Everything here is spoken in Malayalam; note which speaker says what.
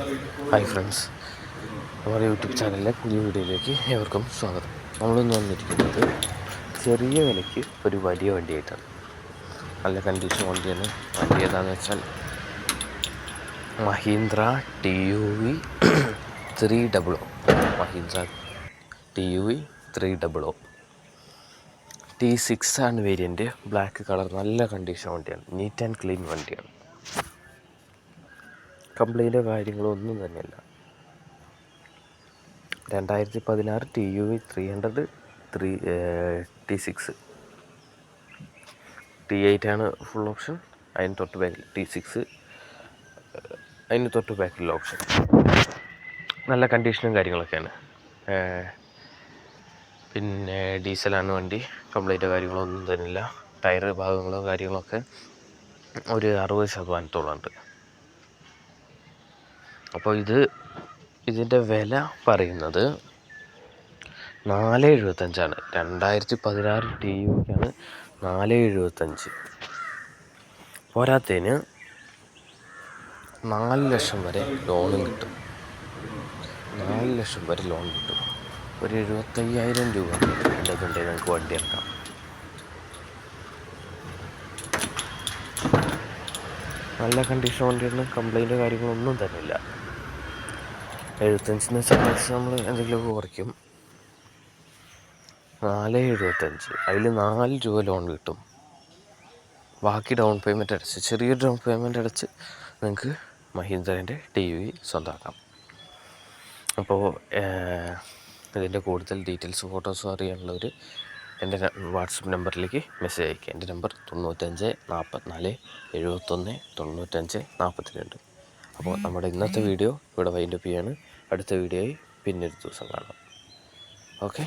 Speaker 1: ഹായ് ഫ്രണ്ട്സ് നമ്മുടെ യൂട്യൂബ് ചാനലിലെ പുതിയ വീഡിയോയിലേക്ക് ഏവർക്കും സ്വാഗതം. നമ്മളിന്ന് വന്നിരിക്കുന്നത് ചെറിയ വിലയ്ക്ക് ഒരു വലിയ വണ്ടിയായിട്ടാണ്. നല്ല കണ്ടീഷൻ വണ്ടിയാണ് വണ്ടി ഏതാണെന്ന് വെച്ചാൽ Mahindra T U V three double O Mahindra T U V three double O T six ആണ് വേരിയന്റ് ബ്ലാക്ക് കളർ നല്ല കണ്ടീഷൻ വണ്ടിയാണ് നീറ്റ് ആൻഡ് ക്ലീൻ വണ്ടിയാണ്. കംപ്ലൈന്റോ കാര്യങ്ങളോ ഒന്നും തന്നെയല്ല. രണ്ടായിരത്തി പതിനാറ് T U V three hundred three T six T eight ആണ് ഫുൾ ഓപ്ഷൻ അതിന് തൊട്ട് ബാക്കിൽ ടി സിക്സ് അതിന് തൊട്ട് ബാക്കിലുള്ള ഓപ്ഷൻ നല്ല കണ്ടീഷനും കാര്യങ്ങളൊക്കെയാണ്. പിന്നെ ഡീസലാണ് വണ്ടി. കംപ്ലൈന്റോ കാര്യങ്ങളോ ഒന്നും തന്നില്ല ടയർ ഭാഗങ്ങളോ കാര്യങ്ങളൊക്കെ ഒരു അറുപത് ശതമാനത്തോളം ഉണ്ട്. അപ്പോൾ ഇത് ഇതിന്റെ വില പറയുന്നത് നാല് എഴുപത്തഞ്ചാണ് രണ്ടായിരത്തി പതിനാറ് ടി യുക്കാണ് നാല് എഴുപത്തഞ്ച് പോരാത്തതിന് നാല് ലക്ഷം വരെ ലോണും കിട്ടും. നാല് ലക്ഷം വരെ ലോൺ കിട്ടും. ഒരു എഴുപത്തയ്യായിരം രൂപ ഉണ്ടെന്നുണ്ടെങ്കിൽ നിങ്ങൾക്ക് വണ്ടി ഇറക്കാം നല്ല കണ്ടീഷൻ വണ്ടിയാണ് കംപ്ലൈന്റ് കാര്യങ്ങളൊന്നും തന്നില്ല എഴുപത്തഞ്ചെന്ന് വെച്ചാൽ മാക്സിമം നമ്മൾ എന്തെങ്കിലുമൊക്കെ കുറയ്ക്കും. നാല് എഴുപത്തഞ്ച്. അതിൽ നാല് രൂപ ലോൺ കിട്ടും. ബാക്കി ഡൗൺ പേയ്മെന്റ് അടച്ച് ചെറിയൊരു ഡൗൺ പേയ്മെന്റ് അടച്ച് നിങ്ങൾക്ക് മഹീന്ദ്രന്റെ ടി വി സ്വന്തമാക്കാം അപ്പോൾ ഇതിന്റെ കൂടുതൽ ഡീറ്റെയിൽസ് ഫോട്ടോസും അറിയാനുള്ളവർ എന്റെ വാട്സപ്പ് നമ്പറിലേക്ക് മെസ്സേജ് അയക്കുക എന്റെ നമ്പർ തൊണ്ണൂറ്റഞ്ച് നാൽപ്പത്തിനാല് എഴുപത്തൊന്ന് തൊണ്ണൂറ്റഞ്ച് നാൽപ്പത്തി രണ്ട് അപ്പോൾ നമ്മുടെ ഇന്നത്തെ വീഡിയോ ഇവിടെ വൈൻഡപ്പ് ചെയ്യാണ്. അടുത്ത വീഡിയോയിൽ പിന്നൊരു ദിവസം കാണാം. ഓക്കെ?